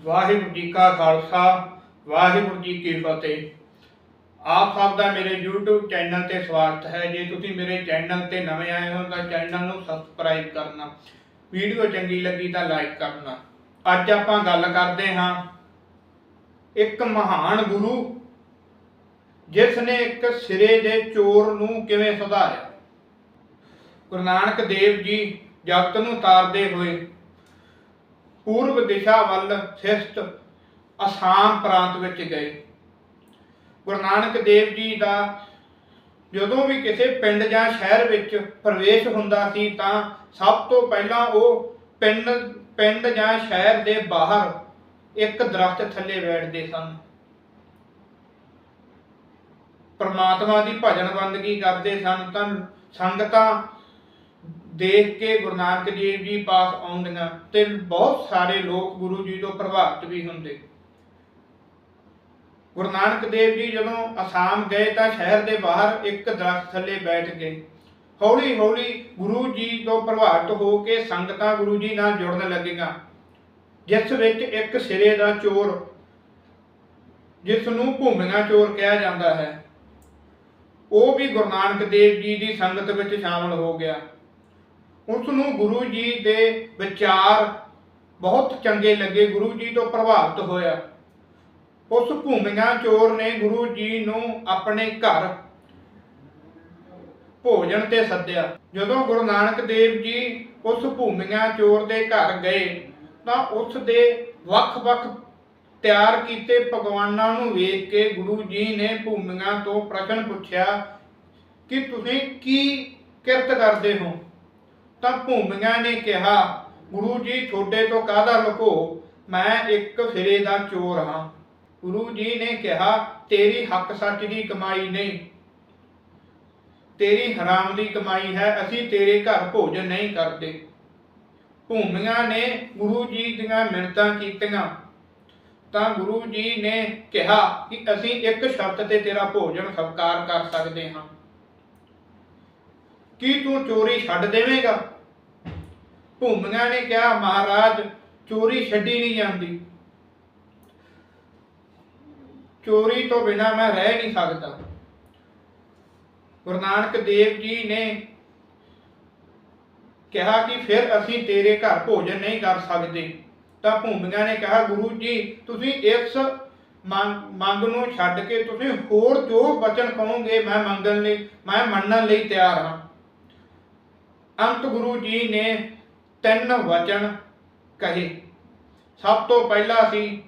ਵਾਹਿਗੁਰੂ ਜੀ ਕਾ ਖਾਲਸਾ, ਵਾਹਿਗੁਰੂ ਜੀ ਕੀ ਫਤਿਹ। ਆਪ ਸਭ ਦਾ ਮੇਰੇ YouTube ਚੈਨਲ ਤੇ ਸਵਾਗਤ ਹੈ। ਜੇ ਤੁਸੀਂ ਮੇਰੇ ਚੈਨਲ ਤੇ ਨਵੇਂ ਆਏ ਹੋ ਤਾਂ ਚੈਨਲ ਨੂੰ ਸਬਸਕ੍ਰਾਈਬ ਕਰਨਾ, ਵੀਡੀਓ ਚੰਗੀ ਲੱਗੀ ਤਾਂ ਲਾਈਕ ਕਰਨਾ। ਅੱਜ ਆਪਾਂ ਗੱਲ ਕਰਦੇ ਹਾਂ ਇੱਕ ਮਹਾਨ ਗੁਰੂ ਜਿਸ ਨੇ ਇੱਕ ਸਿਰੇ ਦੇ ਚੋਰ ਨੂੰ ਕਿਵੇਂ ਸੁਧਾਰਿਆ? ਗੁਰੂ ਨਾਨਕ ਦੇਵ ਜੀ ਜਗਤ ਨੂੰ ਤਾਰਦੇ ਹੋਏ ਪੂਰਬ ਦਿਸ਼ਾ ਵੱਲ ਸਥਿਤ ਅਸਾਮ ਪ੍ਰਾਂਤ ਵਿੱਚ ਗਏ। ਗੁਰੂ ਨਾਨਕ ਦੇਵ ਜੀ ਦਾ ਜਦੋਂ ਵੀ ਕਿਸੇ ਪਿੰਡ ਜਾਂ ਸ਼ਹਿਰ ਵਿੱਚ ਪ੍ਰਵੇਸ਼ ਹੁੰਦਾ ਸੀ ਤਾਂ ਸਭ ਤੋਂ ਪਹਿਲਾਂ ਉਹ ਪਿੰਡ ਪਿੰਡ ਜਾਂ ਸ਼ਹਿਰ ਦੇ ਬਾਹਰ ਇੱਕ ਦਰਖਤ ਥੱਲੇ ਬੈਠਦੇ ਸਨ। ਪਰਮਾਤਮਾ ਦੀ ਭਜਨ ਬੰਦਗੀ ਕਰਦੇ ਸਨ ਤਾਂ ਸੰਗਤਾਂ ਦੇਖ ਕੇ ਗੁਰੂ ਨਾਨਕ ਦੇਵ ਜੀ ਪਾਸ ਆਉਂਦੀਆਂ ਤੇ ਬਹੁਤ ਸਾਰੇ ਲੋਕ ਗੁਰੂ ਜੀ ਤੋਂ ਪ੍ਰਭਾਵਿਤ ਵੀ ਹੁੰਦੇ। ਗੁਰੂ ਨਾਨਕ ਦੇਵ ਜੀ ਜਦੋਂ ਅਸਾਮ ਗਏ ਤਾਂ ਸ਼ਹਿਰ ਦੇ ਬਾਹਰ ਇੱਕ ਦਰਖਤ ਥੱਲੇ ਬੈਠ ਗਏ। ਹੌਲੀ ਹੌਲੀ ਗੁਰੂ ਜੀ ਤੋਂ ਪ੍ਰਭਾਵਿਤ ਹੋ ਕੇ ਸੰਗਤਾਂ ਗੁਰੂ ਜੀ ਨਾਲ ਜੁੜਨ ਲੱਗੀਆਂ। ਜਿਸ ਵਿੱਚ ਇੱਕ ਸਿਰੇ ਦਾ ਚੋਰ, ਜਿਸ ਨੂੰ ਭੂਮੀਆਂ ਚੋਰ ਕਿਹਾ ਜਾਂਦਾ ਹੈ, ਉਹ ਵੀ ਗੁਰੂ ਨਾਨਕ ਦੇਵ ਜੀ ਦੀ ਸੰਗਤ ਵਿੱਚ ਸ਼ਾਮਲ ਹੋ ਗਿਆ। ਉਸ ਨੂੰ ਗੁਰੂ ਜੀ ਦੇ ਵਿਚਾਰ ਬਹੁਤ ਚੰਗੇ ਲੱਗੇ, ਗੁਰੂ ਜੀ ਤੋਂ ਪ੍ਰਭਾਵਿਤ ਹੋਇਆ। ਉਸ ਭੂਮੀਆਂ ਚੋਰ ਨੇ ਗੁਰੂ ਜੀ ਨੂੰ ਆਪਣੇ ਘਰ ਭੋਜਨ ਤੇ ਸੱਦਿਆ। ਜਦੋਂ ਗੁਰੂ ਨਾਨਕ ਦੇਵ ਜੀ ਉਸ ਭੂਮੀਆਂ ਚੋਰ ਦੇ ਘਰ ਗਏ, ਤਾਂ ਉਸ ਦੇ ਵੱਖ-ਵੱਖ ਤਿਆਰ ਕੀਤੇ ਪਕਵਾਨਾਂ ਨੂੰ ਵੇਖ ਕੇ ਗੁਰੂ ਜੀ ਨੇ ਭੂਮੀਆਂ ਤੋਂ ਪ੍ਰਸ਼ਨ ਪੁੱਛਿਆ ਕਿ ਤੁਸੀਂ ਕੀ ਕਿਰਤ ਕਰਦੇ ਹੋ? ਤਾਂ ਭੂਮੀਆਂ ਨੇ ਕਿਹਾ, ਗੁਰੂ ਜੀ, ਤੁਹਾਡੇ ਤੋਂ ਕਾਹਦਾ ਲੁਕੋ? ਮੈਂ ਇੱਕ ਫਿਰੇ ਦਾ ਚੋਰ ਹਾਂ। ਗੁਰੂ ਜੀ ਨੇ ਕਿਹਾ, ਤੇਰੀ ਹੱਕ ਸੱਚ ਦੀ ਕਮਾਈ ਨਹੀਂ। ਤੇਰੀ ਹਰਾਮ ਦੀ ਕਮਾਈ ਹੈ, ਅਸੀਂ ਤੇਰੇ ਘਰ ਭੋਜਨ ਨਹੀਂ ਕਰਦੇ। ਭੂਮੀਆਂ ਨੇ ਗੁਰੂ ਜੀ ਦੀਆਂ ਮਿੰਨਤਾਂ ਕੀਤੀਆਂ। ਤਾਂ ਗੁਰੂ ਜੀ ਨੇ ਕਿਹਾ ਕਿ ਅਸੀਂ ਇੱਕ ਸ਼ਰਤ ਤੇ ਤੇਰਾ ਭੋਜਨ ਸਵਕਾਰ ਕਰ ਸਕਦੇ ਹਾਂ। ਕੀ ਤੂੰ ਚੋਰੀ ਛੱਡ ਦੇਵੇਂਗਾ? ਭੂਮੀਆਂ ਨੇ ਕਿਹਾ, ਮਹਾਰਾਜ, ਚੋਰੀ ਛੱਡੀ ਨਹੀਂ ਜਾਂਦੀ। ਚੋਰੀ ਤੋਂ ਬਿਨਾ ਮੈਂ ਰਹਿ ਨਹੀਂ ਸਕਦਾ। ਗੁਰੂ ਨਾਨਕ ਦੇਵ ਜੀ ਨੇ ਕਿਹਾ ਕਿ ਫਿਰ ਅਸੀਂ ਤੇਰੇ ਘਰ ਭੋਜਨ ਨਹੀਂ ਕਰ ਸਕਦੇ। ਤਾਂ ਭੂਮੀਆਂ ਨੇ ਕਿਹਾ, ਗੁਰੂ ਜੀ, ਤੁਸੀਂ ਇਸ ਮੰਗ ਮੰਗ ਨੂੰ ਛੱਡ ਕੇ ਤੁਸੀਂ ਹੋਰ ਜੋ ਬਚਨ ਕਹੋਗੇ, ਮੈਂ ਮੰਗਣ ਲਈ, ਮੈਂ ਮੰਨਣ ਲਈ ਤਿਆਰ ਹਾਂ। ਅੰਤ ਗੁਰੂ ਜੀ ਨੇ ਤਿੰਨ ਵਚਨ ਕਹੇ। ਸਭ ਤੋਂ ਪਹਿਲਾ ਸੀ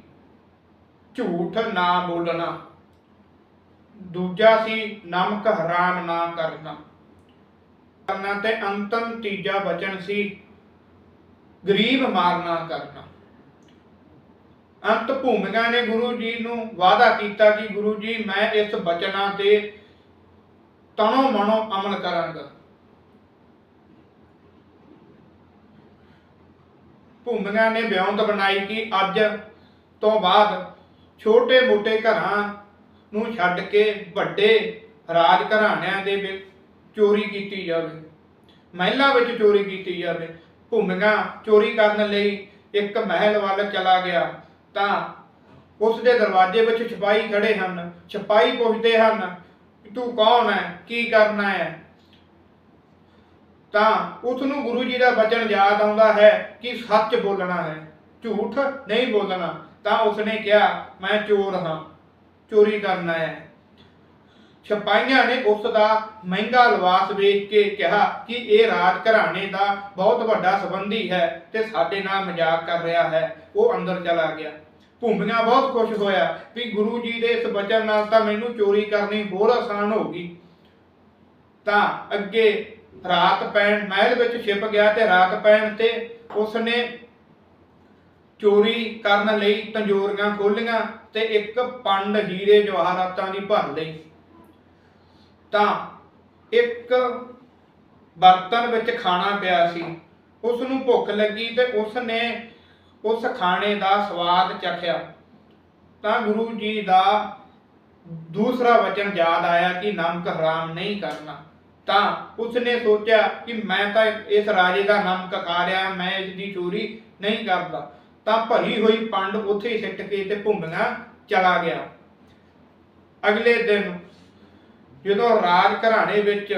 ਝੂਠ ਨਾ ਬੋਲਣਾ। ਦੂਜਾ ਸੀ ਨਮਕ ਹਰਾਮ ਨਾ ਕਰਨਾ। ਕਰਨਾ ਤੇ ਅੰਤਮ ਤੀਜਾ ਵਚਨ ਸੀ ਗਰੀਬ ਮਾਰਨਾ ਕਰਨਾ। ਅੰਤ ਭੂਮਿਕਾ ਨੇ ਗੁਰੂ ਜੀ ਨੂੰ ਵਾਅਦਾ ਕੀਤਾ ਕਿ ਗੁਰੂ ਜੀ, ਮੈਂ ਇਸ ਬਚਨਾਂ ਤੇ ਤਣੋ ਮਨੋ ਅਮਲ ਕਰਾਂਗਾ। ਭੂਮਿਕਾ ਨੇ ਬਿਆੰਤ ਬਣਾਈ ਕਿ ਅੱਜ ਤੋਂ ਬਾਅਦ ਛੋਟੇ ਮੋਟੇ ਘਰਾਂ ਨੂੰ ਛੱਡ ਕੇ ਵੱਡੇ ਰਾਜ ਘਰਾਣਿਆਂ ਦੇ ਵਿੱਚ ਚੋਰੀ ਕੀਤੀ ਜਾਵੇ। ਮਹਿਲਾਂ ਵਿੱਚ ਚੋਰੀ ਕੀਤੀ ਜਾਵੇ। ਭੂਮਿਕਾ ਚੋਰੀ ਕਰਨ ਲਈ ਇੱਕ ਮਹਿਲ ਵੱਲ ਚਲਾ ਗਿਆ ਤਾਂ ਉਸ ਦੇ ਦਰਵਾਜ਼ੇ ਵਿੱਚ ਸਿਪਾਹੀ ਖੜੇ ਹਨ। ਸਿਪਾਹੀ ਪੁੱਛਦੇ ਹਨ, ਤੂੰ ਕੌਣ ਹੈ? ਕੀ ਕਰਨਾ ਹੈ? ਤਾਂ ਉਸ ਨੂੰ ਗੁਰੂ ਜੀ ਦਾ ਬਚਨ ਯਾਦ ਆਉਂਦਾ ਹੈ ਕਿ ਸੱਚ ਬੋਲਣਾ ਹੈ, ਝੂਠ ਨਹੀਂ ਬੋਲਣਾ। ਤਾਂ ਉਸਨੇ ਕਿਹਾ, ਮੈਂ ਚੋਰ ਹਾਂ, ਚੋਰੀ ਕਰਨਾ ਹੈ। ਸਿਪਾਹੀਆਂ ਨੇ ਉਸ ਦਾ ਮਹਿੰਗਾ ਲਿਬਾਸ ਵੇਖ ਕੇ ਕਿਹਾ ਕਿ ਇਹ ਰਾਜ ਘਰਾਣੇ ਦਾ ਬਹੁਤ ਵੱਡਾ ਸੰਬੰਧੀ ਹੈ ਤੇ ਸਾਡੇ ਨਾਲ ਮਜ਼ਾਕ ਕਰ ਰਿਹਾ ਹੈ। ਉਹ ਅੰਦਰ ਚਲਾ ਗਿਆ। ਭੂਮੀਆਂ ਬਹੁਤ ਖੁਸ਼ ਹੋਇਆ ਵੀ ਗੁਰੂ ਜੀ ਦੇ ਇਸ ਬਚਨ ਨਾਲ ਤਾਂ ਮੈਨੂੰ ਚੋਰੀ ਕਰਨੀ ਹੋਰ ਆਸਾਨ ਹੋ ਗਈ। ਤਾਂ ਅੱਗੇ ਰਾਤ ਪੈਣ ਮਹਿਲ ਵਿੱਚ ਛਿਪ ਗਿਆ ਤੇ ਰਾਤ ਪੈਣ ਤੇ ਉਸਨੇ ਚੋਰੀ ਕਰਨ ਲਈ ਤੰਜੋਰੀਆਂ ਖੋਲੀਆਂ ਤੇ ਇੱਕ ਪੰਡ ਹੀਰੇ ਜਵਾਹਰਾਤਾਂ ਦੀ ਭਰ ਲਈ। ਤਾਂ ਇੱਕ ਬਰਤਨ ਵਿੱਚ ਖਾਣਾ ਪਿਆ ਸੀ। ਉਸ ਨੂੰ ਭੁੱਖ ਲੱਗੀ ਤੇ ਉਸ ਨੇ ਉਸ ਖਾਣੇ ਦਾ ਸਵਾਦ ਚਖਿਆ। ਤਾਂ ਗੁਰੂ ਜੀ ਦਾ ਦੂਸਰਾ ਵਚਨ ਯਾਦ ਆਇਆ ਕਿ ਨਮਕ ਹਰਾਮ ਨਹੀਂ ਕਰਨਾ। ਤਾਂ ਉਸਨੇ ਸੋਚਿਆ ਕਿ ਮੈਂ ਤਾਂ ਇਸ ਰਾਜੇ ਦਾ ਨਾਮ ਖਾ ਰਿਹਾ, ਮੈਂ ਇਸ ਦੀ ਚੋਰੀ ਨਹੀਂ ਕਰਦਾ। ਤਾਂ ਭਰੀ ਹੋਈ ਪੰਡ ਉੱਥੇ ਹੀ ਸਿੱਟ ਕੇ ਤੇ ਭੁੰਬੀਆਂ ਚਲਾ ਗਿਆ। ਅਗਲੇ ਦਿਨ ਜਦੋਂ ਰਾਜ ਘਰਾਣੇ ਵਿੱਚ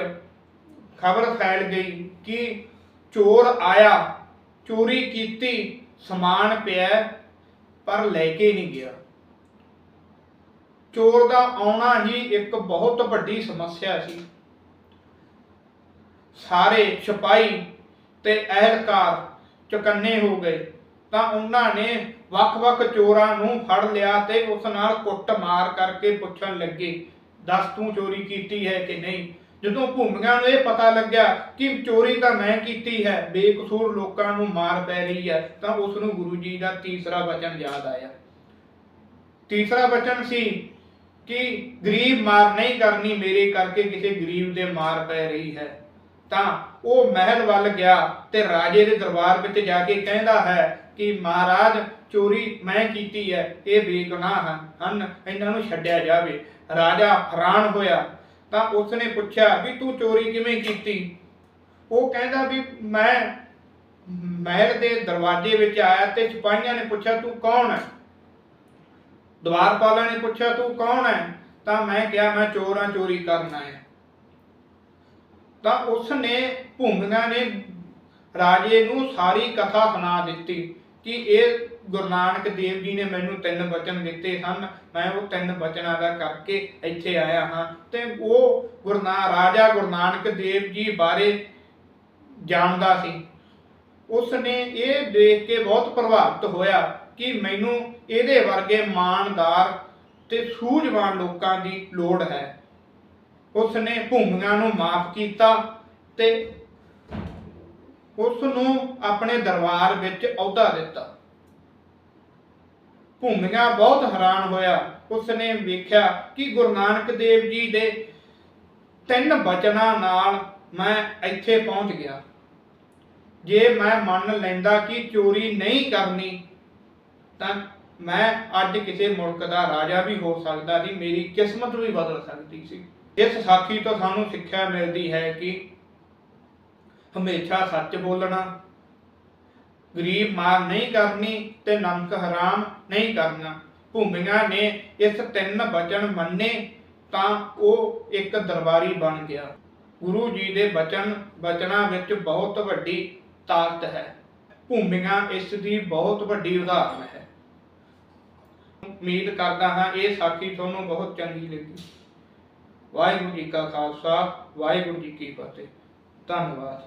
ਖਬਰ ਫੈਲ ਗਈ ਕਿ ਚੋਰ ਆਇਆ, ਚੋਰੀ ਕੀਤੀ, ਸਮਾਨ ਪਿਆ, ਪਰ ਲੈ ਕੇ ਨਹੀਂ ਗਿਆ। ਚੋਰ ਦਾ ਆਉਣਾ ਹੀ ਇੱਕ ਬਹੁਤ ਵੱਡੀ ਸਮੱਸਿਆ ਸੀ। ਸਾਰੇ ਸਿਪਾਹੀ ਤੇ ਅਹਿਲਕਾਰ ਚੁਕੰਨੇ ਹੋ ਗਏ। ਤਾਂ ਉਹਨਾਂ ਨੇ ਵੱਖ-ਵੱਖ ਚੋਰਾਂ ਨੂੰ ਫੜ ਲਿਆ ਤੇ ਉਸ ਨਾਲ ਕੁੱਟਮਾਰ ਕਰਕੇ ਪੁੱਛਣ ਲੱਗੇ, ਦੱਸ ਤੂੰ ਚੋਰੀ ਕੀਤੀ ਹੈ ਕਿ ਨਹੀਂ? ਜਦੋਂ ਭੂਮੀਆਂ ਨੂੰ ਇਹ ਪਤਾ ਲੱਗਿਆ ਕਿ ਚੋਰੀ ਤਾਂ ਮੈਂ ਕੀਤੀ ਹੈ, ਬੇਕਸੂਰ ਲੋਕਾਂ ਨੂੰ ਮਾਰ ਪੈ ਰਹੀ ਹੈ, ਤਾਂ ਉਸ ਨੂੰ ਗੁਰੂ ਜੀ ਦਾ ਤੀਸਰਾ ਵਚਨ ਯਾਦ ਆਇਆ। ਤੀਸਰਾ ਵਚਨ ਸੀ ਕਿ ਗਰੀਬ ਮਾਰ ਨਹੀਂ ਕਰਨੀ, ਮੇਰੇ ਕਰਕੇ ਕਿਸੇ ਗਰੀਬ ਦੇ ਮਾਰ ਪੈ ਰਹੀ ਹੈ। ਤਾਂ ਉਹ ਮਹਿਲ ਵੱਲ ਗਿਆ ਤੇ ਰਾਜੇ ਦੇ ਦਰਬਾਰ ਵਿੱਚ ਜਾ ਕੇ ਕਹਿੰਦਾ ਹੈ ਕਿ ਮਹਾਰਾਜ, ਚੋਰੀ ਮੈਂ ਕੀਤੀ ਹੈ, ਇਹ ਬੇਗੁਨਾਹ ਹਨ ਇਹਨਾਂ ਨੂੰ ਛੱਡਿਆ ਜਾਵੇ। ਰਾਜਾ ਹੈਰਾਨ ਹੋਇਆ। ਤਾਂ ਉਸਨੇ ਪੁੱਛਿਆ ਵੀ ਤੂੰ ਚੋਰੀ ਕਿਵੇਂ ਕੀਤੀ? ਉਹ ਕਹਿੰਦਾ ਵੀ ਮੈਂ ਮਹਿਲ ਦੇ ਦਰਵਾਜ਼ੇ ਵਿੱਚ ਆਇਆ ਤੇ ਸਿਪਾਹੀਆਂ ਨੇ ਪੁੱਛਿਆ, ਤੂੰ ਕੌਣ ਹੈ? ਦਵਾਰਪਾਲਾਂ ਨੇ ਪੁੱਛਿਆ, ਤੂੰ ਕੌਣ ਹੈ? ਤਾਂ ਮੈਂ ਕਿਹਾ, ਮੈਂ ਚੋਰਾਂ ਚੋਰੀ ਕਰਨ ਆਇਆ। ਤਾਂ ਉਸ ਨੇ ਭੂਮੀਆਂ ਨੇ ਰਾਜੇ ਨੂੰ ਸਾਰੀ ਕਥਾ ਸੁਣਾ ਦਿੱਤੀ ਕਿ ਇਹ ਗੁਰੂ ਨਾਨਕ ਦੇਵ ਜੀ ਨੇ ਮੈਨੂੰ ਤਿੰਨ ਵਚਨ ਦਿੱਤੇ ਸਨ ਮੈਂ ਉਹ ਤਿੰਨ ਵਚਨਾਂ ਦਾ ਕਰਕੇ ਇੱਥੇ ਆਇਆ ਹਾਂ ਤੇ ਉਹ ਗੁਰਨਾ ਰਾਜਾ ਗੁਰੂ ਨਾਨਕ ਦੇਵ ਜੀ ਬਾਰੇ ਜਾਣਦਾ ਸੀ। ਉਸ ਨੇ ਇਹ ਦੇਖ ਕੇ ਬਹੁਤ ਪ੍ਰਭਾਵਿਤ ਹੋਇਆ ਕਿ ਮੈਨੂੰ ਇਹਦੇ ਵਰਗੇ ਇਮਾਨਦਾਰ ਤੇ ਸੂਝਵਾਨ ਲੋਕਾਂ ਦੀ ਲੋੜ ਹੈ। ਉਸ ਨੇ ਭੂਮੀਆਂ ਨੂੰ ਮਾਫ ਕੀਤਾ ਤੇ ਉਸ ਨੂੰ ਆਪਣੇ ਦਰਬਾਰ ਵਿੱਚ ਅਹੁਦਾ ਦਿੱਤਾ। ਭੂਮੀਆਂ ਬਹੁਤ ਹੈਰਾਨ ਹੋਇਆ। ਉਸ ਨੇ ਵੇਖਿਆ ਕਿ ਗੁਰੂ ਨਾਨਕ ਦੇਵ ਜੀ ਦੇ ਤਿੰਨ ਬਚਨਾਂ ਨਾਲ ਮੈਂ ਇੱਥੇ ਪਹੁੰਚ ਗਿਆ। ਜੇ ਮੈਂ ਮੰਨ ਲੈਂਦਾ ਕਿ ਚੋਰੀ ਨਹੀਂ ਕਰਨੀ, ਤਾਂ ਮੈਂ ਅੱਜ ਕਿਸੇ ਮੁਲਕ ਦਾ ਰਾਜਾ ਵੀ ਹੋ ਸਕਦਾ ਸੀ, ਮੇਰੀ ਕਿਸਮਤ ਵੀ ਬਦਲ ਸਕਦੀ ਸੀ। ਇਸ ਸਾਖੀ ਤੋਂ ਸਾਨੂੰ ਸਿੱਖਿਆ ਮਿਲਦੀ ਹੈ ਕਿ ਹਮੇਸ਼ਾ ਸੱਚ ਬੋਲਣਾ, ਗਰੀਬ ਮਾਰ ਨਹੀਂ ਕਰਨੀ ਤੇ ਨਮਕ ਹਰਾਮ ਨਹੀਂ ਕਰਨਾ। ਭੂਮੀਆਂ ਨੇ ਇਸ ਤਿੰਨ ਬਚਨ ਮੰਨੇ ਤਾਂ ਉਹ ਇੱਕ ਦਰਬਾਰੀ ਬਣ ਗਿਆ। ਗੁਰੂ ਜੀ ਦੇ ਬਚਨ, ਬਚਨਾਂ ਵਿੱਚ ਬਹੁਤ ਵੱਡੀ ਤਾਕਤ ਹੈ। ਭੂਮੀਆਂ ਇਸ ਦੀ ਬਹੁਤ ਵੱਡੀ ਉਦਾਹਰਨ ਹੈ। ਉਮੀਦ ਕਰਦਾ ਹਾਂ ਇਹ ਸਾਖੀ ਤੁਹਾਨੂੰ ਬਹੁਤ ਚੰਗੀ ਲੱਗੀ। ਵਾਹਿਗੁਰੂ ਜੀ ਕਾ ਖਾਲਸਾ ਵਾਹਿਗੁਰੂ ਜੀ ਕੀ ਫਤਿਹ। ਧੰਨਵਾਦ।